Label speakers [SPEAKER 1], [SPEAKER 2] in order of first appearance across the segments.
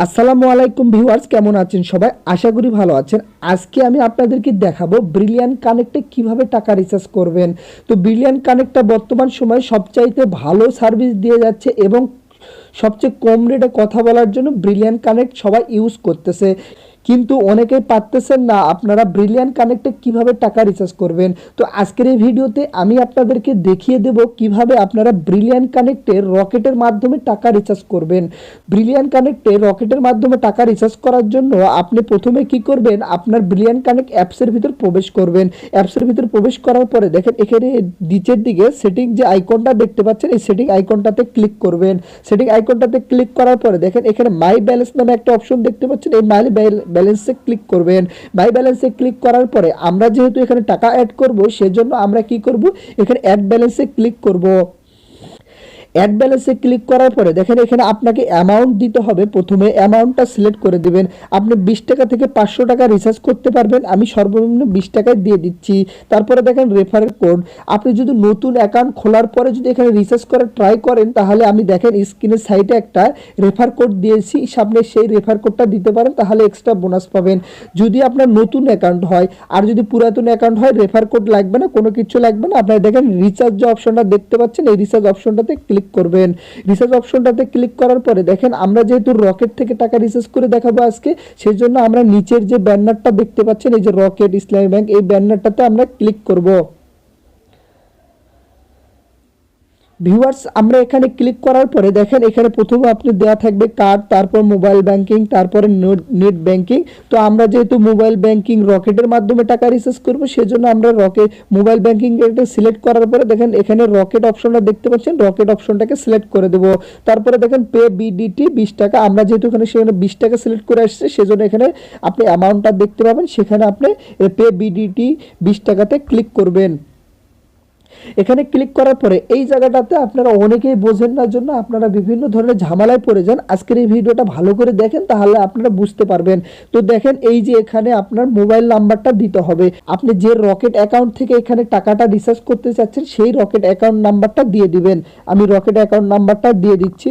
[SPEAKER 1] আসসালামু আলাইকুম ভিউয়ার্স, কেমন আছেন সবাই? আশা করি ভালো আছেন। আজকে আমি আপনাদেরকে দেখাবো ব্রিলিয়ান কানেক্টে কীভাবে টাকা রিচার্জ করবেন। তো ব্রিলিয়ান কানেক্টটা বর্তমান সময়ে সবচাইতে ভালো সার্ভিস দিয়ে যাচ্ছে এবং সবচেয়ে কম রেটে কথা বলার জন্য ব্রিলিয়ান কানেক্ট সবাই ইউজ করতেছে। কিন্তু অনেকেই পারতেছেন না আপনারা ব্রিলিয়ান কানেক্টে কীভাবে টাকা রিচার্জ করবেন। তো আজকের এই ভিডিওতে আমি আপনাদেরকে দেখিয়ে দেব কীভাবে আপনারা ব্রিলিয়ান কানেক্টে রকেটের মাধ্যমে টাকা রিচার্জ করবেন। ব্রিলিয়ান কানেক্টে রকেটের মাধ্যমে টাকা রিচার্জ করার জন্য আপনি প্রথমে কি করবেন? আপনার ব্রিলিয়ান কানেক্ট অ্যাপসের ভিতর প্রবেশ করবেন। অ্যাপসের ভিতর প্রবেশ করার পরে দেখেন এখানে নিচের দিকে সেটিং যে আইকনটা দেখতে পাচ্ছেন, এই সেটিং আইকনটাতে ক্লিক করবেন। সেটিং আইকনটাতে ক্লিক করার পরে দেখেন এখানে মাই ব্যালেন্স নামে একটা অপশন দেখতে পাচ্ছেন। এই মাই ব্যালেন্সে ক্লিক করবেন। বাই ব্যালেন্সে ক্লিক করার পরে আমরা যেহেতু এখানে টাকা অ্যাড করব, সেজন্য আমরা কি করব? এখানে অ্যাড ব্যালেন্সে ক্লিক করব। অ্যাড ব্যালেন্সে ক্লিক করার পরে দেখেন এখানে আপনাকে অ্যামাউন্ট দিতে হবে। প্রথমে অ্যামাউন্টটা সিলেক্ট করে দেবেন। আপনি বিশ টাকা থেকে পাঁচশো টাকা রিচার্জ করতে পারবেন। আমি সর্বনিম্ন বিশ টাকায় দিয়ে দিচ্ছি। তারপরে দেখেন রেফারেল কোড আপনি যদি নতুন অ্যাকাউন্ট খোলার পরে যদি এখানে রিচার্জ করার ট্রাই করেন, তাহলে আমি দেখেন স্ক্রিনের সাইডে একটা রেফার কোড দিয়েছি। সামনে সেই রেফার কোডটা দিতে পারেন, তাহলে এক্সট্রা বোনাস পাবেন। যদি আপনার নতুন অ্যাকাউন্ট হয়, আর যদি পুরাতন অ্যাকাউন্ট হয় রেফার কোড লাগবে না, কোনো কিছু লাগবে না। আপনারা দেখেন রিচার্জ যে অপশনটা দেখতে পাচ্ছেন, এই রিচার্জ অপশনটাতে ক্লিক করবেন। রিচার্জ অপশনটাতে ক্লিক করার পরে দেখেন আমরা যেহেতু রকেট থেকে টাকা রিচার্জ করে দেখাবো আজকে সেই জন্য আমরা নিচের যে ব্যানারটা দেখতে পাচ্ছেন, এই যে রকেট ইসলামী ব্যাংক এই ব্যানারটাতে আমরা ক্লিক করব। ভিউয়ার্স আমরা এখানে ক্লিক করার পরে দেখেন, এখানে প্রথমে আপনি দেওয়া থাকবে কার্ড তারপর মোবাইল ব্যাংকিং তারপরে নেট ব্যাংকিং তো আমরা যেহেতু মোবাইল ব্যাংকিং রকেটের মাধ্যমে টাকা রিচার্জ করব, সেজন্য আমরা রকেট মোবাইল ব্যাংকিং এটা সিলেক্ট করার পরে দেখেন, এখানে রকেট অপশনটা দেখতে পাচ্ছেন রকেট অপশনটাকে সিলেক্ট করে দেবো। তারপরে দেখেন পে বিডিটি বিশ টাকা। আমরা যেহেতু এখানে সেখানে বিশ টাকা সিলেক্ট করে আসছে, সেজন্য এখানে আপনি অ্যামাউন্টটা দেখতে পাবেন, সেখানে আপনি পে বিডিটি বিশ টাকাতে ক্লিক করবেন। এখানে ক্লিক করার পরে এই জায়গাটাতে আপনারা অনেকেই বোঝেন না জন্য আপনারা বিভিন্ন ধরনের ঝামেলায় পড়ে যান। আজকের এই ভিডিওটা ভালো করে দেখেন, তাহলে আপনারা বুঝতে পারবেন। তো দেখেন, এই যে এখানে আপনার মোবাইল নাম্বারটা দিতে হবে। আপনি যে রকেট অ্যাকাউন্ট থেকে এখানে টাকাটা রিচার্জ করতে চাচ্ছেন, সেই রকেট অ্যাকাউন্ট নাম্বারটা দিয়ে দিবেন। আমি রকেট অ্যাকাউন্ট নাম্বারটা দিয়ে দিচ্ছি।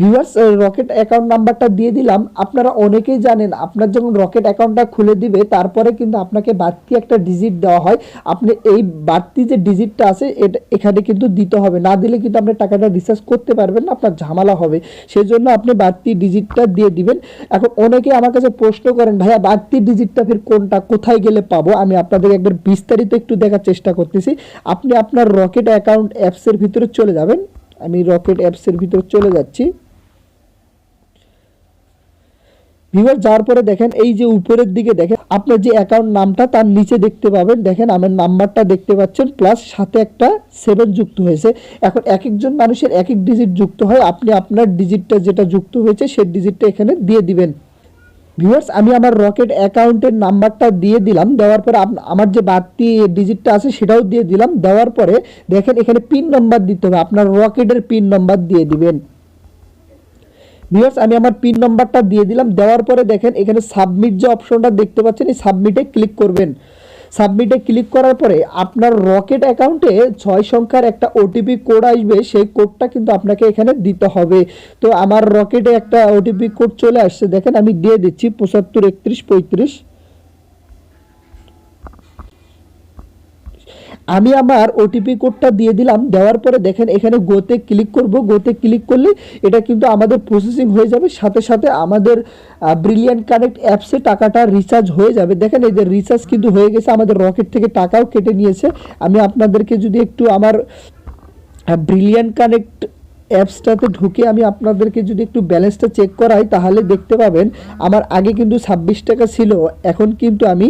[SPEAKER 1] ভিউয়ার্স রকেট অ্যাকাউন্ট নাম্বারটা দিয়ে দিলাম। আপনারা অনেকেই জানেন, আপনার যখন রকেট অ্যাকাউন্টটা খুলে দিবে, তারপরে কিন্তু আপনাকে বাড়তি একটা ডিজিট দেওয়া হয়। আপনি এই বাড়তি যে ডিজিটটা আছে, এটা এখানে কিন্তু দিতে হবে। না দিলে কিন্তু আপনি টাকাটা রিচার্জ করতে পারবেন না, আপনার ঝামেলা হবে। সেই জন্য আপনি বাড়তি ডিজিটটা দিয়ে দিবেন। এখন অনেকে আমার কাছে প্রশ্ন করেন, ভাইয়া, বাড়তি ডিজিটটা ফির কোনটা? কোথায় গেলে পাবো? আমি আপনাদের একবার বিস্তারিত একটু দেখার চেষ্টা করতেছি। আপনি আপনার রকেট অ্যাকাউন্ট অ্যাপসের ভিতরে চলে যাবেন। আমি রকেট অ্যাপসের ভিতর চলে যাচ্ছি। ভিউয়ার যাওয়ার পরে দেখেন, এই যে উপরের দিকে দেখেন, আপনার যে অ্যাকাউন্ট নামটা তার নিচে দেখতে পাবেন। দেখেন, আমার নাম্বারটা দেখতে পাচ্ছেন প্লাস সাথে একটা সেভেন যুক্ত হয়েছে। এখন এক একজন মানুষের এক এক ডিজিট যুক্ত হয়। আপনি আপনার ডিজিটটা যেটা যুক্ত হয়েছে, সেই ডিজিটটা এখানে দিয়ে দিবেন। ভিউয়ার্স আমি আমার রকেট অ্যাকাউন্টের নাম্বারটা দিয়ে দিলাম। দেওয়ার পরে আমার যে বাড়তি ডিজিটটা আছে, সেটাও দিয়ে দিলাম। দেওয়ার পরে দেখেন, এখানে পিন নম্বর দিতে হবে। আপনার রকেটের পিন নম্বর দিয়ে দিবেন। ভিউয়ার্স আমি আমার পিন নম্বরটা দিয়ে দিলাম। দেওয়ার পরে দেখেন, এখানে সাবমিট যে অপশনটা দেখতে পাচ্ছেন, এই সাবমিটে ক্লিক করবেন। সাবমিটে ক্লিক করার পরে আপনার রকেট অ্যাকাউন্টে ছয় সংখ্যার একটা ওটিপি কোড আসবে, সেই কোডটা কিন্তু আপনাকে এখানে দিতে হবে। তো আমার রকেটে একটা ওটিপি কোড চলে আসছে, দেখেন আমি দিয়ে দিচ্ছি পঁচাত্তর, একত্রিশ, পঁয়ত্রিশ। আমি আমার ওটিপি কোডটা দিয়ে দিলাম, দেওয়ার পরে দেখেন এখানে গোতে ক্লিক করব গোতে ক্লিক করলে এটা কিন্তু আমাদের প্রসেসিং হয়ে যাবে, সাথে সাথে আমাদের ব্রিলিয়ান্ট কানেক্ট অ্যাপসে টাকাটা রিচার্জ হয়ে যাবে। দেখেন এই যে রিচার্জ কিন্তু হয়ে গেছে, আমাদের রকেট থেকে টাকাও কেটে নিয়েছে। আমি আপনাদেরকে যদি একটু আমার ব্রিলিয়ান্ট কানেক্ট অ্যাপসটাতে ঢুকে আমি আপনাদেরকে যদি একটু ব্যালেন্সটা চেক করাই, তাহলে দেখতে পাবেন আমার আগে কিন্তু ছাব্বিশ টাকা ছিল, এখন কিন্তু আমি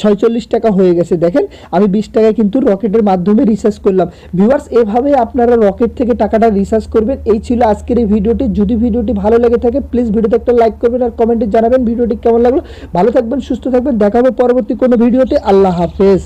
[SPEAKER 1] ছয়চল্লিশ টাকা হয়ে গেছে। দেখেন, আমি বিশ টাকা কিন্তু রকেটের মাধ্যমে রিচার্জ করলাম। ভিউয়ার্স এভাবে আপনারা রকেট থেকে টাকাটা রিচার্জ করবেন। এই ছিল আজকের এই ভিডিওটি। যদি ভিডিওটি ভালো লেগে থাকে প্লিজ ভিডিওতে একটা লাইক করবেন আর কমেন্টে জানাবেন ভিডিওটি কেমন লাগল। ভালো থাকবেন, সুস্থ থাকবেন। দেখাবো পরবর্তী কোনো ভিডিওতে। আল্লাহ হাফেজ।